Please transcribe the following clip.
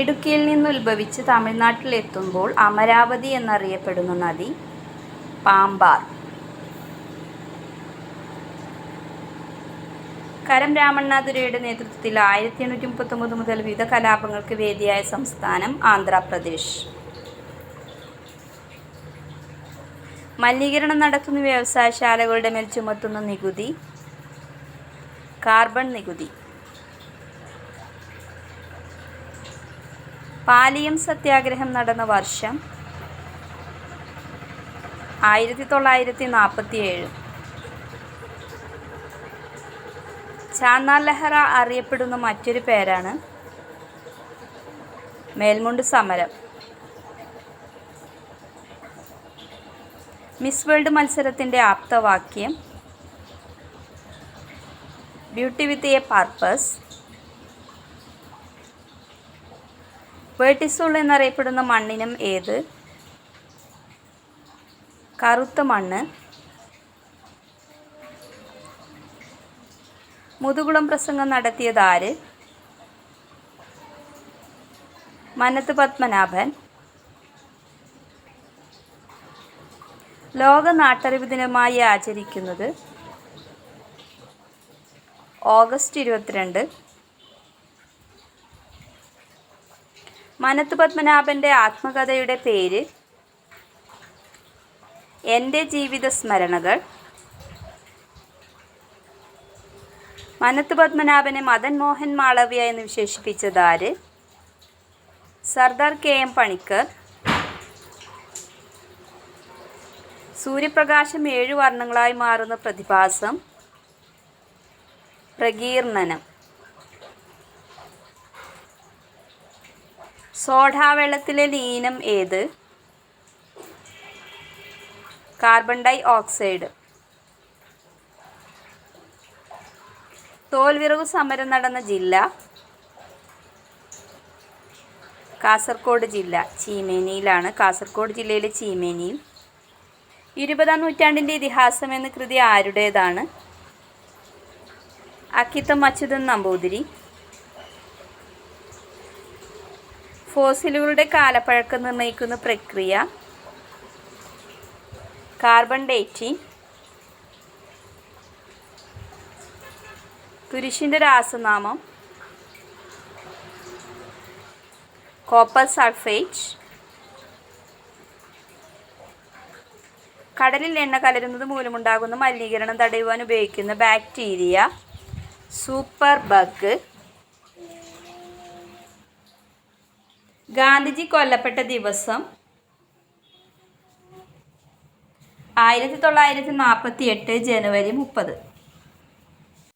ഇടുക്കിയിൽ നിന്നുത്ഭവിച്ച് തമിഴ്നാട്ടിലെത്തുമ്പോൾ അമരാവതി എന്നറിയപ്പെടുന്ന നദി പാമ്പാർ. കരം രാമണ്ണാതുരയുടെ നേതൃത്വത്തിൽ ആയിരത്തി എണ്ണൂറ്റി മുപ്പത്തൊമ്പത് മുതൽ വിവിധ കലാപങ്ങൾക്ക് വേദിയായ സംസ്ഥാനം ആന്ധ്രാപ്രദേശ്. മലിനീകരണം നടത്തുന്ന വ്യവസായശാലകളുടെ മേൽ ചുമത്തുന്ന നികുതി കാർബൺ നികുതി. പാലിയം സത്യാഗ്രഹം നടന്ന വർഷം ആയിരത്തി തൊള്ളായിരത്തി നാൽപ്പത്തി ഏഴ് ചാന്നാർ ലഹറ അറിയപ്പെടുന്ന മറ്റൊരു പേരാണ് മേൽമുണ്ട് സമരം. മിസ് വേൾഡ് മത്സരത്തിന്റെ ആപ്തവാക്യം beauty with a purpose vertisol എന്നറിയപ്പെടുന്ന മണ്ണിനം ഏത്? കറുത്ത മണ്ണ്. മുതുകുളം പ്രസംഗം നടത്തിയത് ആര്? മനത്ത് പത്മനാഭൻ. ലോക നാട്ടറിവ് ദിനമായി ആചരിക്കുന്നത് ഓഗസ്റ്റ് ഇരുപത്തിരണ്ട്. മനത്ത് പത്മനാഭന്റെ ആത്മകഥയുടെ പേര് എന്റെ ജീവിത സ്മരണകൾ. മനത്ത് പത്മനാഭനെ മദൻ മോഹൻ മാളവ്യ എന്ന് വിശേഷിപ്പിച്ചത് ആര്? Sardar K M Panikkar. സൂര്യപ്രകാശം ഏഴു വർണങ്ങളായി മാറുന്ന പ്രതിഭാസം പ്രകീർണനം. സോഡാവെള്ളത്തിലെ ലീനം ഏത്? കാർബൺ ഡൈ ഓക്സൈഡ് തോൽവിറവ് സമരം നടന്ന ജില്ല? കാസർഗോഡ് ജില്ല. ചീമേനിയിലാണ്. കാസർഗോഡ് ജില്ലയിലെ ചീമേനിയിൽ. ഇരുപതാം നൂറ്റാണ്ടിന്റെ ഇതിഹാസം എന്ന കൃതി ആരുടേതാണ്? അക്കിത്തം അച്യുതൻ നമ്പൂതിരി. ഫോസിലുകളുടെ കാലപ്പഴക്കം നിർണയിക്കുന്ന പ്രക്രിയ. Carbon dating. കുരിശിന്റെ രാസനാമം. Copper sulphate. കടലിൽ എണ്ണ കലരുന്നത് മൂലമുണ്ടാകുന്ന മലിനീകരണം തടയുവാൻ ഉപയോഗിക്കുന്ന ബാക്ടീരിയ. Super bug. ഗാന്ധിജി കൊല്ലപ്പെട്ട ദിവസം ആയിരത്തി തൊള്ളായിരത്തി നാൽപ്പത്തി എട്ട് ജനുവരി മുപ്പത്.